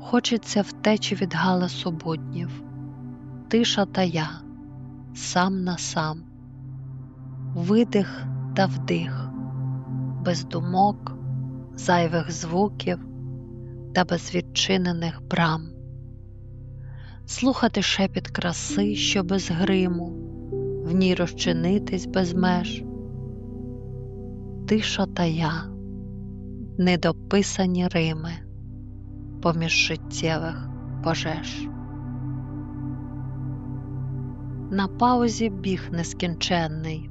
Хочеться втечі від галасу буднів, тиша та я, сам на сам, видих та вдих, без думок, зайвих звуків та без відчинених брам, слухати шепіт краси, що без гриму, в ній розчинитись без меж, тиша та я, недописані рими поміж життєвих пожеж. На паузі біг нескінченний,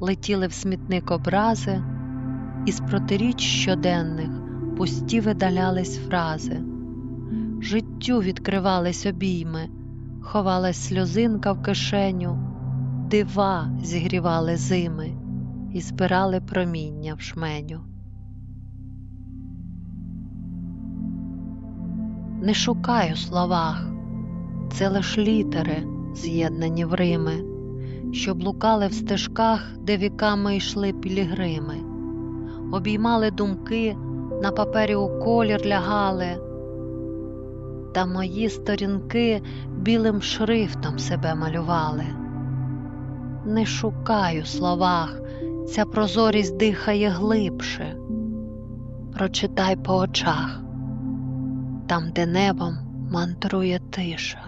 летіли в смітник образи, із протиріч щоденних пусті видалялись фрази, життю відкривались обійми, ховалась сльозинка в кишеню, дива зігрівали зими і збирали проміння в шменю. Не шукай у словах, це лиш літери, з'єднані в Рими, що блукали в стежках, де віками йшли пілігрими, обіймали думки, на папері у колір лягали, та мої сторінки білим шрифтом себе малювали. Не шукай у словах, ця прозорість дихає глибше, прочитай по очах там, де небом мантрує тиша.